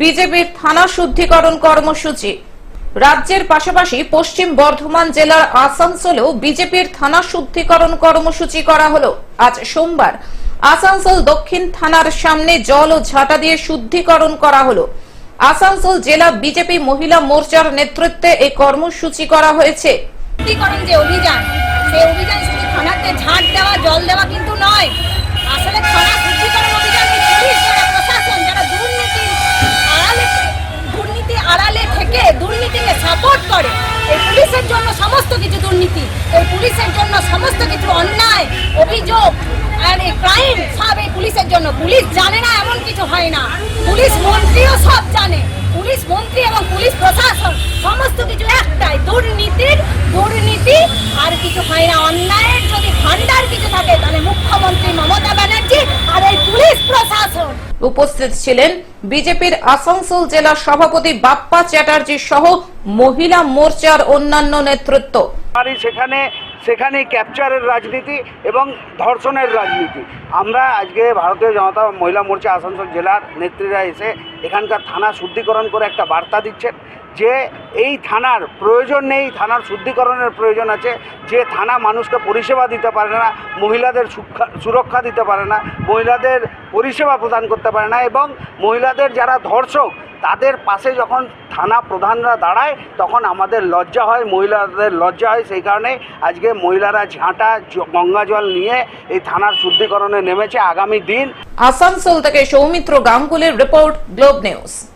বিজেপির থানা শুদ্ধিকরণ কর্মসূচি। রাজ্যের পাশাপাশি পশ্চিম বর্ধমান জেলার আসানসোলেও বিজেপির থানা শুদ্ধিকরণ কর্মসূচি করা হলো। আজ সোমবার আসানসোল দক্ষিণ থানার সামনে জল ও ঝাঁটা দিয়ে শুদ্ধিকরণ করা হলো। আসানসোল জেলা বিজেপি মহিলা মোর্চার নেতৃত্বে এই কর্মসূচি করা হয়েছে। যে অভিযান সেই অভিযান থানাতে ঝাঁট দেওয়া, জল দেওয়া কিন্তু নয়। এই পুলিশের জন্য সমস্ত কিছু অন্যায়, অভিযোগ আর এই ক্রাইম সব এই পুলিশের জন্য। পুলিশ জানে না, এমন কিছু হয় না। পুলিশ মন্ত্রীও সব জানে। পুলিশ মন্ত্রী এবং পুলিশ প্রশাসন সমস্ত কিছু একটাই। দুর্নীতির, দুর্নীতি আর কিছু হয় না। অন্যায়ের যদি ভান্ডার কিছু থাকে, তাহলে মুখ্যমন্ত্রী মমতা ব্যানার্জি আর এই পুলিশ প্রশাসন উপস্থিত ছিলেন বিজেপির আসানসোল জেলা সভাপতি বাপ্পা চ্যাটার্জি সহ মহিলা মোর্চার অন্যান্য নেতৃত্ব। সেখানে সেখানে ক্যাপচারের রাজনীতি এবং ধর্ষণের রাজনীতি। আমরা আজকে ভারতীয় জনতা মহিলা মোর্চা আসানসোল জেলার নেত্রীরা এসে এখানকার থানা শুদ্ধিকরণ করে একটা বার্তা দিচ্ছেন। যে এই থানার প্রয়োজন নেই, থানার শুদ্ধিকরণের প্রয়োজন আছে, যে থানা মানুষকে পরিষেবা দিতে পারে না, মহিলাদের সুরক্ষা- দিতে পারে না, মহিলাদের পরিষেবা প্রদান করতে পারে না এবং মহিলাদের যারা ধর্ষক, তাদের পাশে যখন থানা প্রধানরা দাঁড়ায়, তখন আমাদের লজ্জা হয়, মহিলাদের লজ্জা হয়, সেই কারণে আজকে মহিলারা ঝাঁটা গঙ্গা জল নিয়ে এই থানার শুদ্ধিকরণে নেমেছে। আগামী দিন আসানসোল থেকে সৌমিত্র গাঙ্গুলির রিপোর্ট, গ্লোব নিউজ।